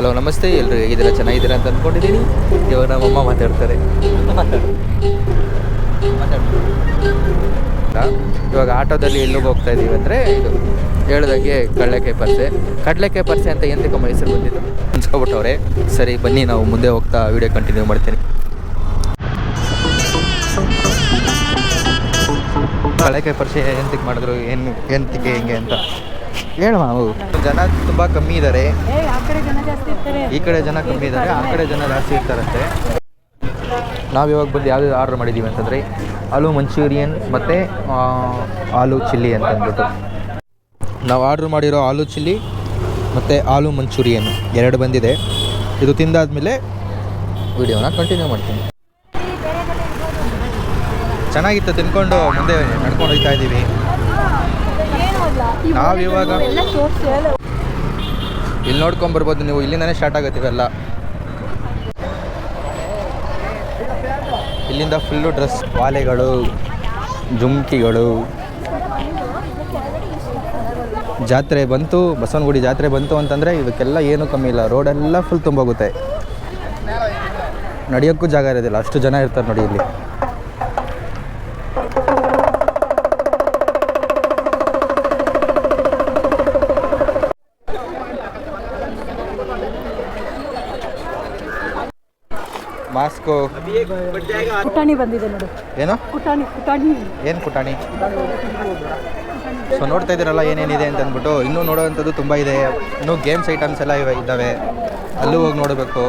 Hello ನಮಸ್ತೆ. ಎಲ್ಲರೂ ಹೇಗಿದ್ದೀರಾ? ಚೆನ್ನಾಗಿದ್ದೀರಾ ಅಂತ ಅಂದ್ಕೊಂಡಿದ್ದೀನಿ. ಇವಾಗ ನಮ್ಮಮ್ಮ ಮಾತಾಡ್ತಾರೆ. ಮಾತಾಡು ಮಾತಾಡು. ಇವಾಗ ಆಟೋದಲ್ಲಿ ಎಲ್ಲಿಗೆ ಹೋಗ್ತಾ ಇದ್ದೀವಿ ಅಂದರೆ ಇದು ಹೇಳ್ದಂಗೆ ಕಡಲೆಕಾಯಿ ಪರ್ಸೆ. ಕಡಲೆಕಾಯಿ ಪರ್ಸೆ ಅಂತ ಎಂತಕ್ಕೆ ಮೈಸೂರು ಬಂದಿದ್ದು. ಅನ್ಸ್ಕೊಬಿಟ್ಟವ್ರೆ ಸರಿ, ಬನ್ನಿ, ನಾವು ಮುಂದೆ ಹೋಗ್ತಾ ವಿಡಿಯೋ ಕಂಟಿನ್ಯೂ ಮಾಡ್ತೀನಿ. ಕಡಲೆಕಾಯಿ ಪರ್ಸೆ ಎಂತಕ್ಕೆ ಮಾಡಿದ್ರು? ಏನು ಎಂತಕ್ಕೆ, ಹೆಂಗೆ ಅಂತ? ಹೇಳುವ ನಾವು ಜನ ತುಂಬ ಕಮ್ಮಿ ಇದ್ದಾರೆ ಏ ಆ ಕಡೆ ಜನ ಜಾಸ್ತಿ ಇರ್ತಾರೆ. ಈ ಕಡೆ ಜನ ಕಮ್ಮಿ ಇದ್ದಾರೆ ಆ ಕಡೆ ಜನ ಜಾಸ್ತಿ ಇರ್ತಾರಂತೆ. ನಾವು ಇವಾಗ ಬಂದು ಯಾವ್ದು ಆರ್ಡರ್ ಮಾಡಿದ್ದೀವಿ ಅಂತಂದರೆ ಆಲೂ ಮಂಚೂರಿಯನ್ ಮತ್ತು ಆಲೂ ಚಿಲ್ಲಿ ಅಂತ ಅಂದ್ಬಿಟ್ಟು. ನಾವು ಆರ್ಡ್ರ್ ಮಾಡಿರೋ ಆಲೂ ಚಿಲ್ಲಿ ಮತ್ತು ಆಲೂ ಮಂಚೂರಿಯನ್ ಎರಡು ಬಂದಿದೆ. ಇದು ತಿಂದಾದ್ಮೇಲೆ ವಿಡಿಯೋನ ಕಂಟಿನ್ಯೂ ಮಾಡ್ತೀನಿ. ಚೆನ್ನಾಗಿತ್ತು ತಿನ್ಕೊಂಡು ಮುಂದೆ ನಡ್ಕೊಂಡು ಹೋಗ್ತಾ ಇದ್ದೀವಿ ನಾವು ಇವಾಗ ಇಲ್ಲಿ ನೋಡ್ಕೊಂಬರ್ಬೋದು ನೀವು ಇಲ್ಲಿಂದನೇ ಸ್ಟಾರ್ಟ್ ಆಗುತ್ತೆ ಇವೆಲ್ಲ. ಇಲ್ಲಿಂದ ಫುಲ್ಲು ಡ್ರೆಸ್ ವಾಲೆಗಳು ಜುಮ್ಕಿಗಳು. ಜಾತ್ರೆ ಬಂತು ಬಸವನಗುಡಿ ಜಾತ್ರೆ ಬಂತು ಅಂತಂದರೆ ಇದಕ್ಕೆಲ್ಲ ಏನೂ ಕಮ್ಮಿ ಇಲ್ಲ. ರೋಡೆಲ್ಲ ಫುಲ್ ತುಂಬೋಗುತ್ತೆ. ನಡೆಯೋಕ್ಕೂ ಜಾಗ ಇರೋದಿಲ್ಲ. ಅಷ್ಟು ಜನ ಇರ್ತಾರೆ ನೋಡಿ ಇಲ್ಲಿ. ಮಾಸ್ಕು ಪುಟಾಣಿ ಬಂದಿದೆ ನೋಡು. ಏನು? ಪುಟಾಣಿ ಪುಟಾಣಿ. ಏನು ಪುಟಾಣಿ? ಸೊ ನೋಡ್ತಾ ಇದ್ದೀರಲ್ಲ ಏನೇನಿದೆ ಅಂತ ಅಂದ್ಬಿಟ್ಟು ಇನ್ನೂ ನೋಡೋವಂಥದ್ದು ತುಂಬ ಇದೆ. ಇನ್ನೂ ಗೇಮ್ಸ್ ಐಟಮ್ಸ್ ಎಲ್ಲ ಇವೆ ಇದ್ದಾವೆ. ಅಲ್ಲೂ ಹೋಗಿ ನೋಡಬೇಕು.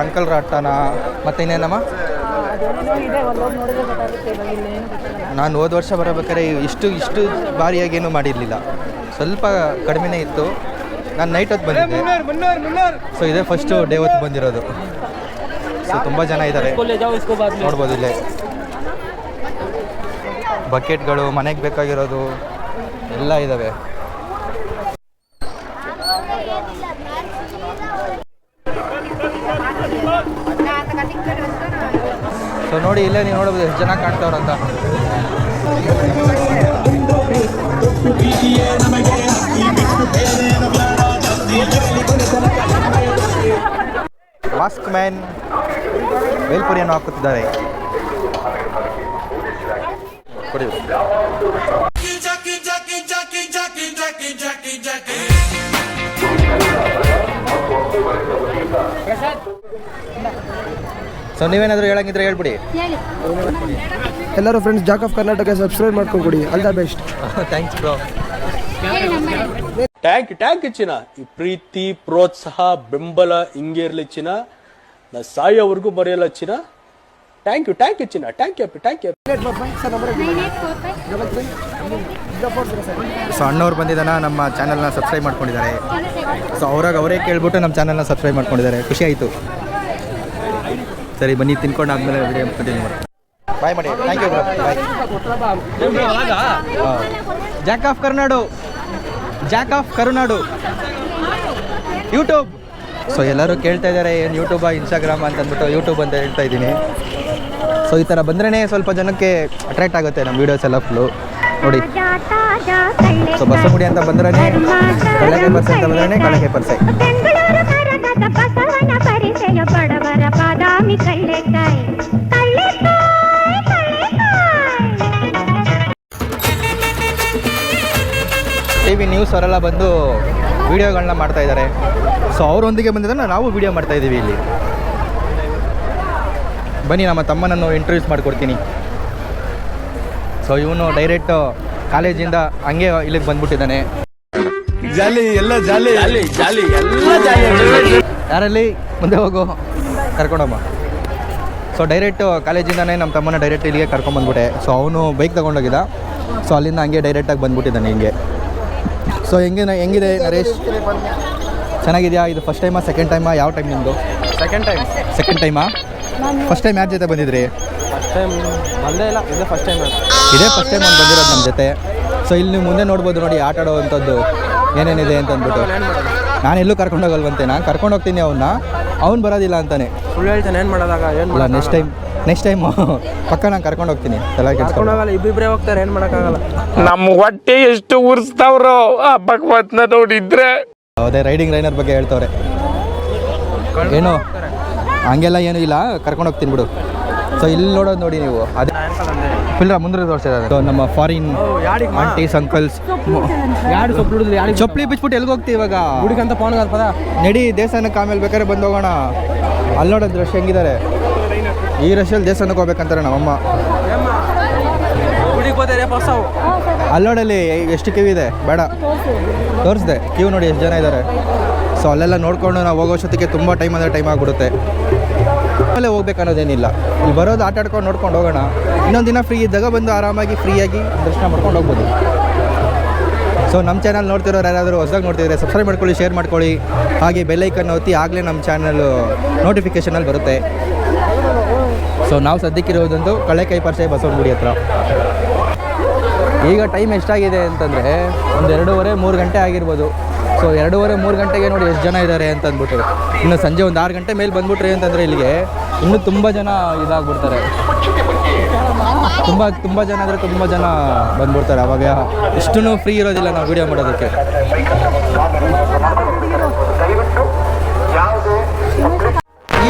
ರಂಕಲ್ ರಾಟನ ಮತ್ತೆ ಇನ್ನೇನಮ್ಮ? ನಾನು ಹೋದ ವರ್ಷ ಬರಬೇಕಾದ್ರೆ ಇಷ್ಟು ಇಷ್ಟು ಬಾರಿಯಾಗಿ ಏನೂ ಮಾಡಿರಲಿಲ್ಲ. ಸ್ವಲ್ಪ ಕಡಿಮೆನೇ ಇತ್ತು. ನಾನು ನೈಟ್ ಹೊತ್ತು ಬಂದಿದ್ದೆ. ಸೊ ಇದೇ ಫಸ್ಟು ಡೇ ಹೊತ್ತು ಬಂದಿರೋದು. ಸೊ ತುಂಬ ಜನ ಇದ್ದಾರೆ. ನೋಡ್ಬೋದು ಇಲ್ಲೇ. ಬಕೆಟ್ಗಳು ಮನೆಗೆ ಬೇಕಾಗಿರೋದು ಎಲ್ಲ ಇದ್ದಾವೆ ಸೊ ನೋಡಿ ಇಲ್ಲೇ ನೀವು ನೋಡ್ಬೋದು ಎಷ್ಟು ಜನ ಕಾಣ್ತಾವ್ರಂತ ಮಾಸ್ಕ್ ಮ್ಯಾನ್ ಬೇಲ್ಪುರಿಯನ್ನು ಹಾಕುತ್ತಿದ್ದಾರೆ. ಸೊ ನೀವೇನಾದರೂ ಹೇಳಂಗಿದ್ರೆ ಹೇಳ್ಬಿಡಿ. ಎಲ್ಲರೂ friends jack of Karnataka subscribe ಮಾಡ್ಕೊಂಡ್ಬಿಡಿ all the best thanks bro thank thank ಚಿನ್ನ ಈ ಪ್ರೀತಿ ಪ್ರೋತ್ಸಾಹ ಬೆಂಬಲ ಹಿಂಗೆ ಇರಲಿ ಚಿನ್ನ ನಾ ಸಾಯೋವರೆಗೂ ಬರೆಯಲ್ಲ ಚಿನ್ನ ಟ್ಯಾಂಕ್ ಯು ಟ್ಯಾಂಕ್ ಯು ಚಿನ್ನ thank you thank you so ಅಣ್ಣವ್ರು ಬಂದಿದ್ದಾನ ನಮ್ಮ ಚಾನಲ್ನ ಸಬ್ಸ್ಕ್ರೈಬ್ ಮಾಡ್ಕೊಂಡಿದ್ದಾರೆ. ಸೊ ಅವ್ರಾಗ ಅವರೇ ಕೇಳ್ಬಿಟ್ಟು ನಮ್ಮ ಚಾನಲ್ನ ಸಬ್ಸ್ಕ್ರೈಬ್ ಮಾಡ್ಕೊಂಡಿದ್ದಾರೆ. ಖುಷಿ ಆಯಿತು. ಸರಿ ಬನ್ನಿ ತಿನ್ಕೊಂಡು ಆದಮೇಲೆ ವಿಡಿಯೋ ಕಂಟಿನ್ಯೂ ಮಾಡಿ ಬಾಯ್ ಮಾಡಿ thank you bye jack of Karunadu jack of Karunadu YouTube so ಎಲ್ಲರೂ ಕೇಳ್ತಾ ಇದ್ದಾರೆ, ಏನು ಯೂಟ್ಯೂಬಾ ಇನ್ಸ್ಟಾಗ್ರಾಮ್ ಅಂತ ಅಂದ್ಬಿಟ್ಟು ಯೂಟ್ಯೂಬ್ ಅಂತ ಹೇಳ್ತಾ ಇದ್ದೀನಿ. ಸೊ ಈ ಥರ ಬಂದ್ರೇ ಸ್ವಲ್ಪ ಜನಕ್ಕೆ ಅಟ್ರಾಕ್ಟ್ ಆಗುತ್ತೆ ನಮ್ಮ ವೀಡಿಯೋಸ್ ಎಲ್ಲ ಫುಲ್ಲು ನೋಡಿ. ಸೊ ಬಸವಗುಡಿ ಅಂತ ಬಂದ್ರೆ ಕಳಗೆ ಪರ್ಸೆ ಅಂತ ಬಂದ್ರೆ ಕಳಗೆ ಪರ್ಸೆ ವಿ ನ್ಯೂಸ್ ಅವರೆಲ್ಲ ಬಂದು ವೀಡಿಯೋಗಳನ್ನ ಮಾಡ್ತಾ ಇದ್ದಾರೆ. ಸೊ ಅವರೊಂದಿಗೆ ಬಂದಿದ್ದನ್ನು ನಾವು ವೀಡಿಯೋ ಮಾಡ್ತಾ ಇದ್ದೀವಿ ಇಲ್ಲಿ. ಬನ್ನಿ ನಮ್ಮ ತಮ್ಮನನ್ನು ಇಂಟ್ರೊಡ್ಯೂಸ್ ಮಾಡಿಕೊಡ್ತೀನಿ. ಸೊ ಇವನು ಡೈರೆಕ್ಟ್ ಕಾಲೇಜಿಂದ ಹಂಗೆ ಇಲ್ಲಿಗೆ ಬಂದ್ಬಿಟ್ಟಿದ್ದಾನೆ. ಜಾಲಿ ಎಲ್ಲ ಜಾಲಿ. ಜಾಲಿ ಜಾಲಿ ಎಲ್ಲ ಜಾಲಿ. ಯಾರಲ್ಲಿ? ಮುಂದೆ ಹೋಗು. ಕರ್ಕೊಂಡಮ್ಮ ಸೊ ಡೈರೆಕ್ಟ್ ಕಾಲೇಜಿಂದನೇ ನಮ್ಮ ತಮ್ಮನ ಡೈರೆಕ್ಟ್ ಇಲ್ಲಿಗೆ ಕರ್ಕೊಂಬಂದ್ಬಿಟ್ಟೆ ಸೊ ಅವನು ಬೈಕ್ ತೊಗೊಂಡೋಗಿದ್ದ. ಸೊ ಅಲ್ಲಿಂದ ಹಂಗೆ ಡೈರೆಕ್ಟಾಗಿ ಬಂದ್ಬಿಟ್ಟಿದ್ದಾನೆ ಹಿಂಗೆ. ಸೊ ಹೆಂಗೆ ಹೆಂಗಿದೆ ನರೇಶ್? ಚೆನ್ನಾಗಿದೆಯಾ? ಇದು ಫಸ್ಟ್ ಟೈಮಾ ಸೆಕೆಂಡ್ ಟೈಮಾ ಯಾವ ಟೈಮ್ ನಿಮ್ಮದು ಸೆಕೆಂಡ್ ಟೈಮ್ ಸೆಕೆಂಡ್ ಟೈಮಾ ಫಸ್ಟ್ ಟೈಮ್ ಯಾರ ಜೊತೆ ಬಂದಿದ್ರಿ? ಫಸ್ಟ್ ಟೈಮ್ ಬಂದೇ ಇಲ್ಲ ಇದು ಫಸ್ಟ್ ಟೈಮ್ ಇದೇ ಫಸ್ಟ್ ಟೈಮ್ ನಾನು ಬಂದಿರೋದು ನಮ್ಮ ಜೊತೆ. ಸೊ ಇಲ್ಲಿ ನೀವು ಮುಂದೆ ನೋಡ್ಬೋದು ನೋಡಿ ಆಟ ಆಡೋವಂಥದ್ದು ಏನೇನಿದೆ ಅಂತ ಅಂದ್ಬಿಟ್ಟು. ನಾನು ಎಲ್ಲೂ ಕರ್ಕೊಂಡೋಗಲ್ವಂತೆ ನಾನು ಕರ್ಕೊಂಡು ಹೋಗ್ತೀನಿ ಅವನ್ನ ಅವ್ನು ಬರೋದಿಲ್ಲ ಅಂತಾನೆ. ಸುಳ್ಳು ಹೇಳ್ತಾನೆ ಏನು ಮಾಡೋದಾಗ ಏನು ಇಲ್ಲ ನೆಕ್ಸ್ಟ್ ಟೈಮ್ ನೆಕ್ಸ್ಟ್ ಟೈಮ್ ಪಕ್ಕ ನಾನು ಕರ್ಕೊಂಡು ಹೋಗ್ತೀನಿ. ಎಲ್ಲ ಇಬ್ಬಿಬ್ರೇ ಹೋಗ್ತಾರೆ ಏನು ಮಾಡೋಕ್ಕಾಗಲ್ಲ. ನಮ್ಮ ಹೊಟ್ಟೆ ಎಷ್ಟು ಉರ್ಸ್ತಾವ್ರೋ ಆ ಭಗವತ್ನ ನೋಡಿದ್ರೆ. ಅದೇ ರೈಡಿಂಗ್ ರೈನರ್ ಬಗ್ಗೆ ಹೇಳ್ತವ್ರೆ. ಏನು? ಹಂಗೆಲ್ಲ ಏನು ಇಲ್ಲ ಕರ್ಕೊಂಡು ಹೋಗ್ತೀನಿ ಬಿಡು. ಸೊ ಇಲ್ಲಿ ನೋಡೋದು ನೋಡಿ ನೀವು. ಅದೇ ಫಿಲ್ರ ಮುಂದೆ ತೋರಿಸಿದ್ದಾರೆ ಸೊ ನಮ್ಮ ಫಾರಿನ್ ಆಂಟೀಸ್ ಅಂಕಲ್ಸ್ ಯಾರು ಸೊಪ್ಪು ಯಾರು ಯಾರಿಗೆ ಚಪ್ಪಲಿ ಬಿಚ್ಬಿಟ್ಟು ಎಲ್ಲಿಗೆ ಹೋಗ್ತೀವಿ ಇವಾಗ? ಹುಡುಗಂತ ಪೋನ್ ಪದ? ನಡಿ ದೇವಸ್ಥಾನಕ್ಕೆ ಆಮೇಲೆ ಬೇಕಾದ್ರೆ ಬಂದು ಹೋಗೋಣ. ಅಲ್ಲಿ ನೋಡೋದು ದೃಶ್ಯ ಹೆಂಗಿದ್ದಾರೆ ಈ ರಶಲ್ಲಿ ದೇವಸ್ಥಾನಕ್ಕೆ ಹೋಗ್ಬೇಕಂತಾರೆ ನಮ್ಮಮ್ಮ. ಅಲ್ಲೋಡಲ್ಲಿ ಎಷ್ಟು ಕಿವಿ ಇದೆ? ಬೇಡ. ತೋರಿಸ್ದೆ. ಕ್ಯೂ ನೋಡಿ ಎಷ್ಟು ಜನ ಇದ್ದಾರೆ. ಸೊ ಅಲ್ಲೆಲ್ಲ ನೋಡಿಕೊಂಡು ನಾವು ಹೋಗೋ ಅಷ್ಟೊತ್ತಿಗೆ ತುಂಬ ಟೈಮ್ ಅಂದರೆ ಟೈಮ್ ಆಗಿಬಿಡುತ್ತೆ. ಆಮೇಲೆ ಹೋಗ್ಬೇಕನ್ನೋದೇನಿಲ್ಲ. ಇಲ್ಲಿ ಬರೋದು ಆಟ ಆಡ್ಕೊಂಡು ನೋಡ್ಕೊಂಡು ಹೋಗೋಣ. ಇನ್ನೊಂದು ದಿನ ಫ್ರೀ ಇದ್ದಾಗ ಬಂದು ಆರಾಮಾಗಿ ಫ್ರೀಯಾಗಿ ದರ್ಶನ ಮಾಡ್ಕೊಂಡು ಹೋಗ್ಬೋದು. ಸೊ ನಮ್ಮ ಚಾನಲ್ ನೋಡ್ತಿರೋರು ಯಾರಾದರೂ ಹೊಸದಾಗಿ ನೋಡ್ತಿದ್ರೆ ಸಬ್ಸ್ಕ್ರೈಬ್ ಮಾಡ್ಕೊಳ್ಳಿ ಶೇರ್ ಮಾಡ್ಕೊಳ್ಳಿ. ಹಾಗೆ ಬೆಲ್ಲೈಕನ್ ಒತ್ತಿ ಆಗಲೇ ನಮ್ಮ ಚಾನಲ್ ನೋಟಿಫಿಕೇಷನಲ್ಲಿ ಬರುತ್ತೆ. ಸೊ ನಾವು ಕಳೆ ಕಳೆಕೈ ಪರಿಚಯ ಬಸವನಗುಡಿ ಹತ್ರ. ಈಗ ಟೈಮ್ ಎಷ್ಟಾಗಿದೆ ಅಂತಂದರೆ ಒಂದು ಎರಡೂವರೆ, ಮೂರು ಗಂಟೆ ಆಗಿರ್ಬೋದು. ಸೊ ಎರಡೂವರೆ, ಮೂರು ಗಂಟೆಗೆ ನೋಡಿ ಎಷ್ಟು ಜನ ಇದ್ದಾರೆ ಅಂತ ಅಂದ್ಬಿಟ್ಟು ಇನ್ನು ಸಂಜೆ ಒಂದು ಆರು ಗಂಟೆ ಮೇಲೆ ಬಂದ್ಬಿಟ್ರಿ ಅಂತಂದರೆ ಇಲ್ಲಿಗೆ ಇನ್ನೂ ತುಂಬ ಜನ ಇದಾಗ್ಬಿಡ್ತಾರೆ. ತುಂಬ ತುಂಬ ಜನ ಅಂದರೆ ತುಂಬ ಜನ ಬಂದ್ಬಿಡ್ತಾರೆ ಅವಾಗ. ಇಷ್ಟೂ ಫ್ರೀ ಇರೋದಿಲ್ಲ ನಾವು ವೀಡಿಯೋ ಮಾಡೋದಕ್ಕೆ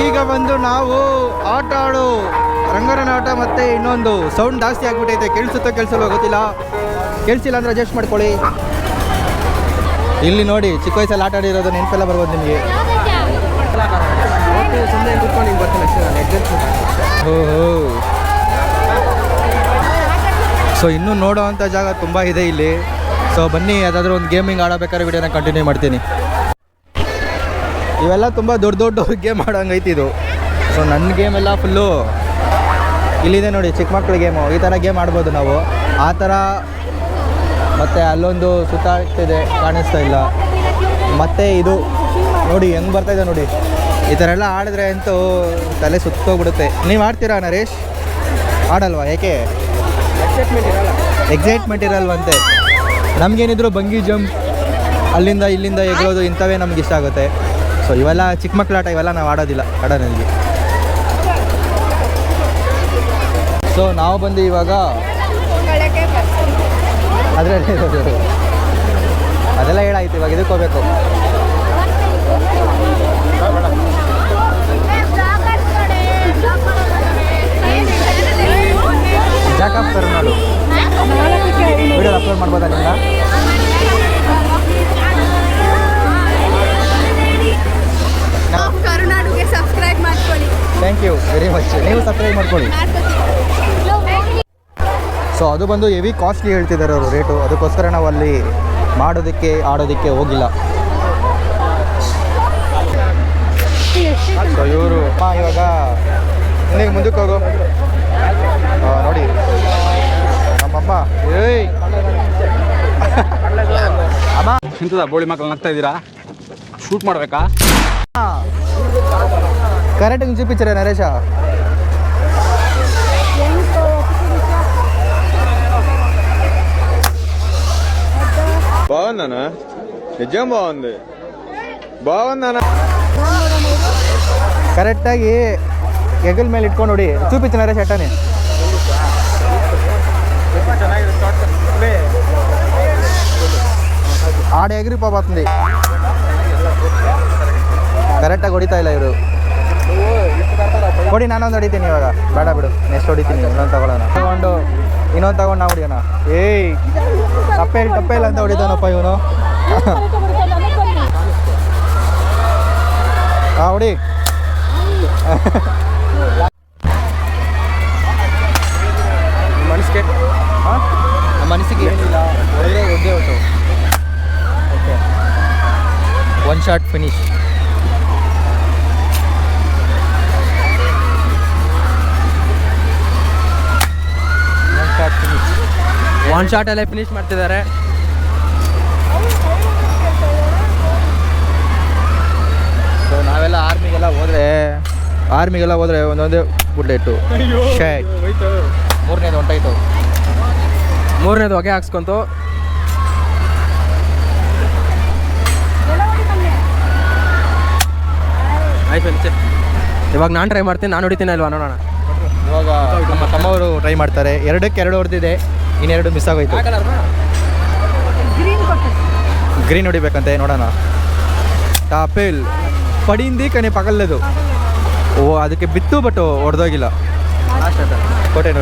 ಈಗ ಬಂದು ನಾವು ಆಟ ಆಡು ರಂಗರನಾಟ ಮತ್ತೆ ಇನ್ನೊಂದು ಸೌಂಡ್ ಜಾಸ್ತಿ ಆಗ್ಬಿಟ್ಟೈತೆ. ಕೇಳಿಸುತ್ತೋ ಕೇಳಿಸಲು ಗೊತ್ತಿಲ್ಲ. ಕೇಳಿಸಿಲ್ಲ ಅಂದ್ರೆ ಅಡ್ಜಸ್ಟ್ ಮಾಡ್ಕೊಳ್ಳಿ. ಇಲ್ಲಿ ನೋಡಿ, ಚಿಕ್ಕ ವಯಸ್ಸಲ್ಲಿ ಆಟ ಆಡಿರೋದು ನೆನಪೆಲ್ಲ ಬರ್ಬೋದು ನಿಮಗೆ. ಸೊ ಇನ್ನೂ ನೋಡೋ ಅಂಥ ಜಾಗ ತುಂಬ ಇದೆ ಇಲ್ಲಿ. ಸೊ ಬನ್ನಿ, ಯಾವುದಾದ್ರೂ ಒಂದು ಗೇಮಿಂಗ್ ಆಡಬೇಕಾದ್ರೆ ವಿಡಿಯೋನ ಕಂಟಿನ್ಯೂ ಮಾಡ್ತೀನಿ. ಇವೆಲ್ಲ ತುಂಬ ದೊಡ್ಡ ದೊಡ್ಡ ಗೇಮ್ ಆಡೋಂಗೈತಿ ಇದು. ಸೊ ನನ್ನ ಗೇಮ್ ಎಲ್ಲ ಫುಲ್ಲು ಇಲ್ಲಿದೆ ನೋಡಿ, ಚಿಕ್ಕ ಮಕ್ಕಳ ಗೇಮು ಈ ಥರ ಗೇಮ್ ಆಡ್ಬೋದು ನಾವು. ಆ ಥರ ಮತ್ತು ಅಲ್ಲೊಂದು ಸುತ್ತಾಡ್ತಿದೆ ಕಾಣಿಸ್ತಾ ಇಲ್ಲ. ಮತ್ತು ಇದು ನೋಡಿ, ಹೆಂಗೆ ಬರ್ತಾ ಇದೆ ನೋಡಿ. ಈ ಥರ ಎಲ್ಲ ಆಡಿದ್ರೆ ಅಂತೂ ತಲೆ ಸುತ್ತೋಗ್ಬಿಡುತ್ತೆ. ನೀವು ಆಡ್ತೀರಾ ನರೇಶ್? ಆಡಲ್ವಾ, ಏಕೆ? ಎಕ್ಸೈಟ್ಮೆಂಟ್ ಇರಲ್ಲ ಎಕ್ಸೈಟ್ಮೆಂಟ್ ಇರಲ್ವಂತೆ. ನಮಗೇನಿದ್ರು ಬಂಗಿ ಜಂಪ್ ಅಲ್ಲಿಂದ ಇಲ್ಲಿಂದ ಎಗರೋದು ಇಂಥವೇ ನಮ್ಗೆ ಇಷ್ಟ ಆಗುತ್ತೆ. ಸೊ ಇವೆಲ್ಲ ಚಿಕ್ಕ ಮಕ್ಕಳ ಆಟ, ಇವೆಲ್ಲ ನಾವು ಆಡೋದಿಲ್ಲ ಕಡನಲ್ಲಿ ಸೊ ನಾವು ಬಂದು ಇವಾಗ ಅದರಲ್ಲಿ ಅದೆಲ್ಲ ಹೇಳಾಯ್ತು ಇವಾಗ, ಇದಕ್ಕೆ ಹೋಗ್ಬೇಕು. ಜಾಕಪ್ ಕರ್ನಾಡು ವಿಡಿಯೋ ಅಪ್ಲೋಡ್ ಮಾಡ್ಬೋದಾ ನಿಮ್ಗೆ? ಕರುನಾಡುಗೆ ಸಬ್ಸ್ಕ್ರೈಬ್ ಮಾಡ್ಕೊಳ್ಳಿ. ಥ್ಯಾಂಕ್ ಯು ವೆರಿ ಮಚ್ ನೀವು ಸಬ್ಸ್ಕ್ರೈಬ್ ಮಾಡ್ಕೊಳ್ಳಿ. ಸೊ ಅದು ಬಂದು ಹೆವಿ ಕಾಸ್ಟ್ಲಿ ಹೇಳ್ತಿದ್ದಾರೆ ಅವರು ರೇಟು ಅದಕ್ಕೋಸ್ಕರ ನಾವು ಅಲ್ಲಿ ಮಾಡೋದಕ್ಕೆ ಆಡೋದಕ್ಕೆ ಹೋಗಿಲ್ಲ. ಸೊ ಇವರು ಇವಾಗ ನೀವು ಮುಂದಕ್ಕೆ ಹೋಗು. ನೋಡಿ. ನಮ್ಮಮ್ಮ. ಏಯ್! ಅಮ್ಮ ಇಂಥದ ಬೋಳಿ ಮಕ್ಕಳು ನಗ್ತಾ ಇದ್ದೀರಾ? ಶೂಟ್ ಮಾಡಬೇಕಾ? ಕರೆಕ್ಟ್ ಹಿಂಗೆ చూపించరే నరేష బాగుందనా నిజం బాగుంది బాగుందనా ಕರೆಕ್ಟಾಗಿ ಹೆಗಲ್ ಮೇಲೆ ಇಟ್ಕೊಂಡು ನೋಡಿ చూపించు నరేష్ అట్టని ఆడ ఎగిరిపోతుంది ಕರೆಕ್ಟಾಗಿ ಹೊಡಿತಾ ಇಲ್ಲ ಇವರು. ಕೊಡಿ ನಾನೊಂದು ಹೊಡಿತೀನಿ ಇವಾಗ. ಬೇಡ ಬಿಡು. ನೆಕ್ಸ್ಟ್ ಹೊಡಿತೀನಿ ಇನ್ನೊಂದು ತಗೊಳ್ಳೋಣ. ತಗೊಂಡು ಇನ್ನೊಂದು ತಗೊಂಡು ನಾವು ಹೊಡಿಯೋಣ. ಏಯ್ ಟಪ್ಪೆ ಟಪ್ಪೆ ಇಲ್ಲ ಅಂತ ಹೊಡಿತಾನಪ್ಪ ಇವನು. ಹಾಂ ಹೊಡಿ. ಮನಸ್ಸಿಗೆ ಹಾಂ ಮನಸ್ಸಿಗೆ ಏನಿಲ್ಲ. ಒಳ್ಳೆ ಒದ್ದೇ ಹೊಟ್ಟು. Okay one shot finish one ಶಾಟಲ್ಲೇ finish ಮಾಡ್ತಿದ್ದಾರೆ. ಸೊ ನಾವೆಲ್ಲ ಆರ್ಮಿಗೆಲ್ಲ ಹೋದ್ರೆ ಆರ್ಮಿಗೆಲ್ಲ ಹೋದರೆ ಒಂದೊಂದೇ ಬುಡ್ಲೆಟ್ಟು ಶೇಟ್ ಮೂರನೇದು ಹೊಂಟಾಯ್ತು ಮೂರನೇದು ಹೊಗೆ ಹಾಕ್ಸ್ಕೊಂತು. ಆಯ್ತು ಇವಾಗ ನಾನು ಟ್ರೈ ಮಾಡ್ತೀನಿ ನಾನು ಹೊಡಿತೀನಿ ಅಲ್ವಾ ನೋಡೋಣ. ಇವಾಗ ನಮ್ಮ ತಮ್ಮವರು ಟ್ರೈ ಮಾಡ್ತಾರೆ. ಎರಡಕ್ಕೆ ಎರಡು ಹೊಡೆದಿದೆ. ಇನ್ನೆರಡು ಮಿಸ್ ಆಗೋಯ್ತು. ಗ್ರೀನ್ ಹೊಡಿಬೇಕಂತೆ ನೋಡೋಣ. ಟಾಪೇಲ್ ಪಡಿಯಿಂದ ಕಣೆ ಪಗಲ್ಲದು ಓ ಅದಕ್ಕೆ ಬಿತ್ತು ಬಟ್ ಹೊಡೆದೋಗಿಲ್ಲ ಕೋಟೆನೂ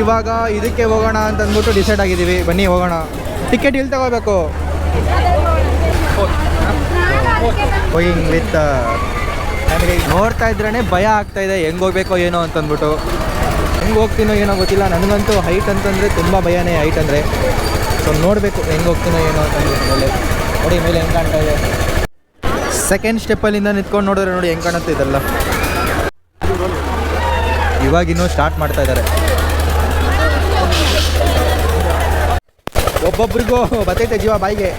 ಇವಾಗ ಇದಕ್ಕೆ ಹೋಗೋಣ ಅಂತ ಅಂದ್ಬಿಟ್ಟು ಡಿಸೈಡ್ ಆಗಿದ್ದೀವಿ. ಬನ್ನಿ ಹೋಗೋಣ. ಟಿಕೆಟ್ ಇಲ್ಲಿ ತಗೋಬೇಕು? ವಿತ್ uh, ನೋಡ್ತಾ ಇದ್ರೇ ಭಯ ಆಗ್ತಾ ಇದೆ. ಹೆಂಗೆ ಹೋಗ್ಬೇಕೋ ಏನೋ ಅಂತಂದ್ಬಿಟ್ಟು. ಹೆಂಗೆ ಹೋಗ್ತೀನೋ ಏನೋ ಗೊತ್ತಿಲ್ಲ. ನನಗಂತೂ ಹೈಟ್ ಅಂತಂದರೆ ತುಂಬ ಭಯನೇ. ಹೈಟ್ ಅಂದರೆ ಸೊ ನೋಡಬೇಕು ಹೆಂಗೆ ಹೋಗ್ತೀನೋ ಏನೋ ಅಂತಂದರೆ ಮೇಲೆ. ನೋಡಿ, ಮೇಲೆ ಹೆಂಗೆ ಕಾಣ್ತಾ ಇದೆ. ಸೆಕೆಂಡ್ ಸ್ಟೆಪ್ಪಲ್ಲಿಂದ ನಿಂತ್ಕೊಂಡು ನೋಡಿದ್ರೆ ನೋಡಿ ಹೆಂಗೆ ಕಾಣುತ್ತೆ ಇದೆಲ್ಲ. ಇವಾಗಿನ್ನೂ ಸ್ಟಾರ್ಟ್ ಮಾಡ್ತಾ ಇದ್ದಾರೆ ಒಬ್ಬೊಬ್ರಿಗೂ ಬತ್ತೈತೆ ಜೀವ ಬಾಯಿಗೆ.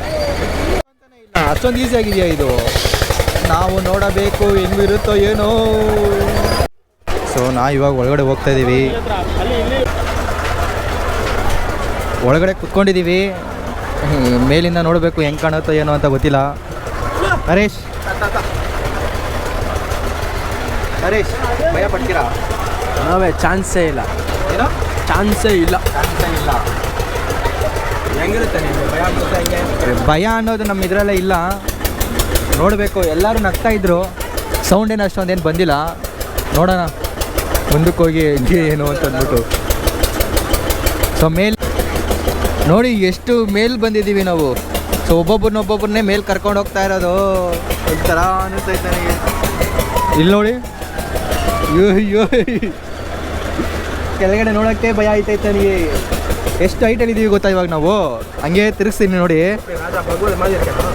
ಅಷ್ಟೊಂದು ಈಸಿ ಆಗಿದೆಯಾ ಇದು? ನಾವು ನೋಡಬೇಕು ಹೆಂಗಿರುತ್ತೋ ಏನೋ. ಸೊ ನಾ ಇವಾಗ ಒಳಗಡೆ ಹೋಗ್ತಾ ಇದ್ದೀವಿ ಒಳಗಡೆ ಕುತ್ಕೊಂಡಿದ್ದೀವಿ ಮೇಲಿಂದ ನೋಡಬೇಕು ಹೆಂಗೆ ಕಾಣುತ್ತೋ ಏನೋ ಅಂತ ಗೊತ್ತಿಲ್ಲ. ಹರೀಶ್ ಹರೀಶ್ ಭಯ ಪಡ್ತೀರಾ? ನಾವೇ ಚಾನ್ಸೇ ಇಲ್ಲ. ಏನೋ? ಚಾನ್ಸೇ ಇಲ್ಲ. ಇಲ್ಲ. ಹೆಂಗಿರುತ್ತೆ ನೀವು ಭಯ ಹೆಂಗೆ? ಭಯ ಅನ್ನೋದು ನಮ್ಮ ಇದರಲ್ಲೇ ಇಲ್ಲ. ನೋಡಬೇಕು ಎಲ್ಲರೂ ನಗ್ತಾ ಇದ್ರು. ಸೌಂಡ್ ಏನು ಅಷ್ಟೊಂದೇನು ಬಂದಿಲ್ಲ. ನೋಡೋಣ. ಮುಂದಕ್ಕೆ ಹೋಗಿ ಹೆಂಗೆ ಏನು ಅಂತ ಅಂದ್ಬಿಟ್ಟು. ಸೊ ಮೇಲ್ ನೋಡಿ ಎಷ್ಟು ಮೇಲ್ ಬಂದಿದ್ದೀವಿ ನಾವು. ಸೊ ಒಬ್ಬೊಬ್ಬರನ್ನ ಒಬ್ಬೊಬ್ಬರನ್ನೇ ಮೇಲ್ ಕರ್ಕೊಂಡು ಹೋಗ್ತಾ ಇರೋದು. ಒಂಥರ ಅನಿಸ್ತೈತೆ ನನಗೆ. ಇಲ್ಲಿ ನೋಡಿ. ಅಯ್ಯೋ ಅಯ್ಯೋ ಕೆಳಗಡೆ ನೋಡೋಕ್ಕೆ ಭಯ ಆಯ್ತೈತೆ ನನಗೆ. ಎಷ್ಟು ಹೈಟಲ್ಲಿ ಇದೀವಿ ಗೊತ್ತಾ ಇವಾಗ ನಾವು? ಹಂಗೆ ತಿರುಗಿಸ್ತೀನಿ ನೋಡಿ.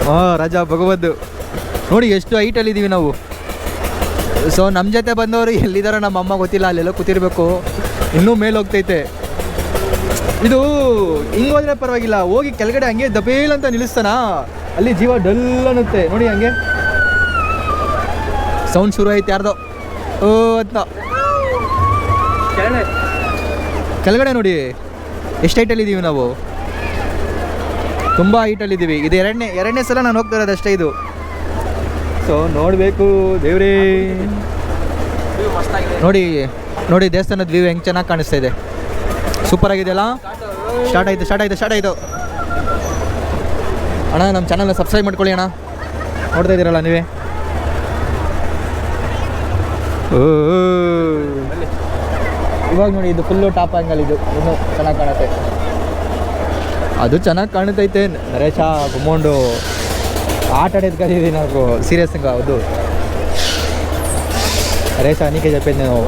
ಹಾಂ ರಾಜಾ ಭಗವದ್. ನೋಡಿ ಎಷ್ಟು ಹೈಟಲ್ಲಿ ಇದ್ದೀವಿ ನಾವು. ಸೊ ನಮ್ಮ ಜೊತೆ ಬಂದವರು ಎಲ್ಲಿದ್ದಾರೋ ನಮ್ಮ ಅಮ್ಮ ಗೊತ್ತಿಲ್ಲ, ಅಲ್ಲೆಲ್ಲ ಕೂತಿರ್ಬೇಕು. ಇನ್ನೂ ಮೇಲೆ ಹೋಗ್ತೈತೆ. ಇದು ಹಿಂಗೆ ಹೋದ್ರೆ ಪರವಾಗಿಲ್ಲ, ಹೋಗಿ ಕೆಳಗಡೆ ಹಂಗೆ ದಬೇಲ್ ಅಂತ ನಿಲ್ಲಿಸ್ತಾನ? ಅಲ್ಲಿ ಜೀವ ಡಲ್ ಅನ್ನುತ್ತೆ. ನೋಡಿ ಹಂಗೆ. ಸೌಂಡ್ ಶುರು ಆಯ್ತು ಯಾರ್ದೋ. ಓ, ಅಂತ. ಕೆಳಗಡೆ ನೋಡಿ. ಎಷ್ಟು ಹೈಟಲ್ಲಿದ್ದೀವಿ ನಾವು? ತುಂಬ ಹೈಟಲ್ಲಿದ್ದೀವಿ ಇದು ಎರಡನೇ ಎರಡನೇ ಸಲ ನಾನು ಹೋಗ್ತಾ ಇರೋದು ಅಷ್ಟೇ ಇದು. ಸೊ ನೋಡಬೇಕು ದೇವ್ರೇ. ನೋಡಿ ನೋಡಿ ದೇವಸ್ಥಾನದ ವ್ಯೂ ಹೆಂಗೆ ಚೆನ್ನಾಗಿ ಕಾಣಿಸ್ತಾ ಇದೆ. ಸೂಪರ್ ಆಗಿದೆಯಲ್ಲ? ಸ್ಟಾರ್ಟ್ ಆಯಿತು ಸ್ಟಾರ್ಟ್ ಆಯಿತು ಸ್ಟಾರ್ಟ್ ಆಯಿತು. ಅಣ್ಣ ನಮ್ಮ ಚಾನಲ್ನ ಸಬ್ಸ್ಕ್ರೈಬ್ ಮಾಡ್ಕೊಳ್ಳಿ ಅಣ್ಣ. ನೋಡ್ತಾ ಇದ್ದೀರಲ್ಲ ನೀವೇ? ಇವಾಗ ನೋಡಿ, ಇದು ಫುಲ್ಲು ಟಾಪ್ ಆ್ಯಂಗಲ್ ಇದು. ಇನ್ನೂ ಚೆನ್ನಾಗಿ ಕಾಣುತ್ತೆ. ಅದು ಚೆನ್ನಾಗಿ ಕಾಣುತ್ತೈತೆ. ನರೇಶ, ಗುಮ್ಮೊಂಡು. ಆಟ ಆಡೋದು ಕಲಿದೀವಿ ನಾವು ಸೀರಿಯಸ್ ಹೌದು ನರೇಶ ಅನಿಕೆ చెప్పేది నేను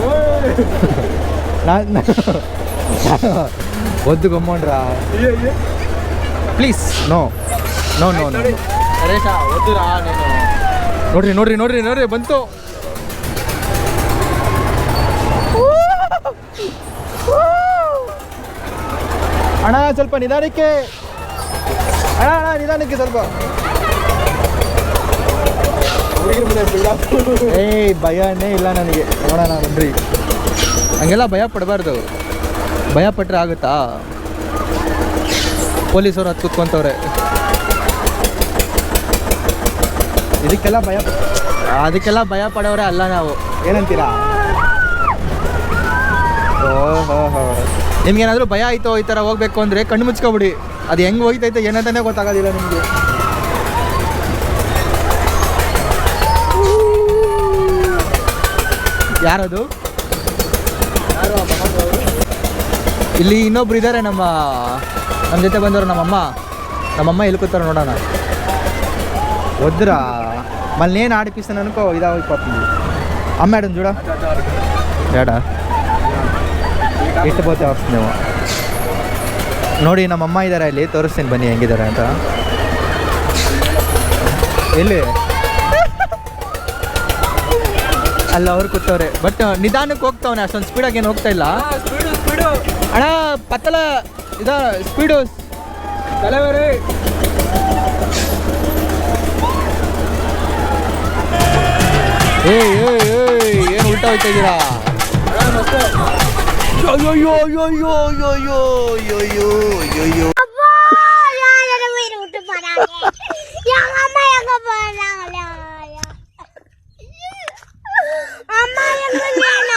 నా వద్దు గమ్మండ్రా please no no no no Naresh ವದ್ದುರಾ ನೀನು ನೋಡ್ರಿ ನೋಡ್ರಿ ನೋಡ್ರಿ ನೋಡ್ರಿ ಬಂತು ಅಣ್ಣ ಸ್ವಲ್ಪ ನಿಧಾನಕ್ಕೆ ಅಣ್ಣ ಅಣ್ಣ ನಿಧಾನಕ್ಕೆ ಸ್ವಲ್ಪ ಏಯ್ ಭಯನೇ ಇಲ್ಲ ನನಗೆ. ನೋಡೋಣ ಬನ್ರಿ ಹಂಗೆಲ್ಲ ಭಯ ಪಡಬಾರ್ದು ಭಯ ಪಟ್ಟರೆ ಆಗುತ್ತಾ? ಪೊಲೀಸರು ಹತ್ತು ಕುತ್ಕೊಂತವ್ರೆ. ಇದಕ್ಕೆಲ್ಲ ಭಯ ಅದಕ್ಕೆಲ್ಲ ಭಯ ಪಡೋರೆ ಅಲ್ಲ ನಾವು. ಏನಂತೀರಾ? ಓಹೋ ಹೋ. ನಿಮ್ಗೇನಾದರೂ ಭಯ ಆಯಿತು ಈ ಥರ ಹೋಗ್ಬೇಕು ಅಂದರೆ ಕಣ್ಣು ಮುಚ್ಕೊಬಿಡಿ. ಅದು ಹೆಂಗೆ ಹೋಗ್ತೈತೆ ಏನಂತಾನೆ ಗೊತ್ತಾಗೋದಿಲ್ಲ ನಿಮಗೆ. ಯಾರದು? ಇಲ್ಲಿ ಇನ್ನೊಬ್ರು ಇದ್ದಾರೆ ನಮ್ಮ ನಮ್ಮ ಜೊತೆ ಬಂದವರು ನಮ್ಮಮ್ಮ. ನಮ್ಮಮ್ಮ ಎಲ್ಲಿ ಕೂತಾರೆ ನೋಡೋಣ. ಒದ್ರ? ಮಲ್ಲೇನು ಆಡಿಪಿಸ್ತಾನೆ ಅನ್ಕೋ ಇದಾಗಿ ಪಾಪಿದ್ವಿ ಅಮ್ಮ ಆಡೋದು ಜೋಡ? ಬೇಡ ಎಷ್ಟು ಬೋತೆ ಆಪ್ಸ್ ನೀವು? ನೋಡಿ, ನಮ್ಮಮ್ಮ ಇದ್ದಾರೆ ಇಲ್ಲಿ, ತೋರಿಸ್ತೀನಿ ಬನ್ನಿ ಹೆಂಗಿದ್ದಾರೆ ಅಂತ. ಎಲ್ಲಿ? ಅಲ್ಲ ಅವ್ರು ಕೂತವ್ರೆ. ಬಟ್ ನಿಧಾನಕ್ಕೆ ಹೋಗ್ತಾವನೆ ಅಷ್ಟೊಂದು ಸ್ಪೀಡಾಗಿ ಏನು ಹೋಗ್ತಾ ಇಲ್ಲ? ಸ್ಪೀಡು ಸ್ಪೀಡು ಅಣ್ಣ ಪತ್ತಲ ಇದ ಸ್ಪೀಡು ಏಯ್ ಏನು ಉಲ್ಟಾ ಹೋಗ್ತಾ ಇದ್ದೀರಾ ಅಯ್ಯೋ ಅಯ್ಯೋ ಅಯ್ಯೋ ಅಯ್ಯೋ ಅಯ್ಯೋ ಅಯ್ಯೋ ಅಯ್ಯೋ Hallelujah!